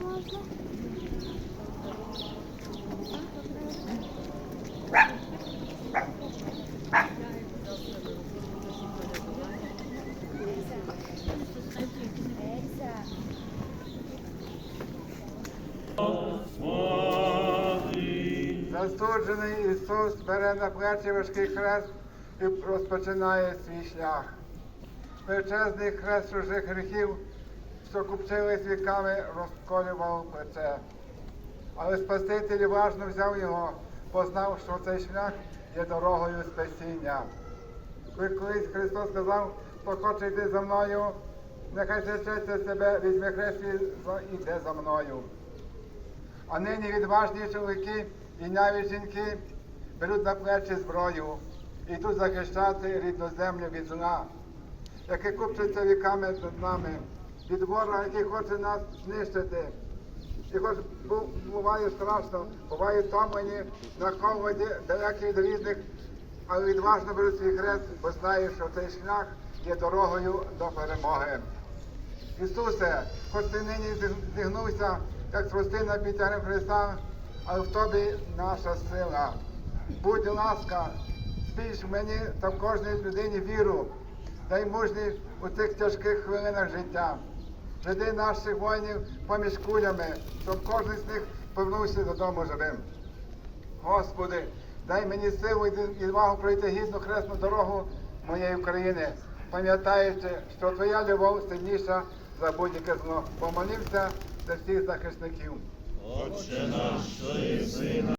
Боком. Застуджений Ісус бере на плечі важкий хрест і розпочинає свій шлях. Величезний хрест чужих гріхів, що купчились віками, розколював плече. Але Спаситель важно взяв його, познав, що цей шлях є дорогою спасіння. Коли колись Христос сказав, хто хоче йти за мною, нехай зречеться себе, візьме хрест і іде за мною. А нині відважні чоловіки і навіть жінки беруть на плечі зброю і йдуть захищати рідну землю від зла, яке купчиться віками над нами, від ворога, який хоче нас знищити. І хоч буває страшно, буває втомлені, наховані далекі від різних, але відважно беруть свій хрест, бо знають, що цей шлях є дорогою до перемоги. Ісусе, хоч ти нині зіг- зігнувся, як тростина під Христа, але в тобі наша сила. Будь ласка, збільш в мені та в кожній людині віру, дай мужність у цих тяжких хвилинах життя. Веди наших воїнів поміж кулями, щоб кожен з них повернувся додому живим. Господи, дай мені силу і відвагу пройти гідну хресну дорогу моєї України, пам'ятаючи, що Твоя любов сильніша за будь-яке зло. Помолився за всіх захисників. Отче наш, що єси на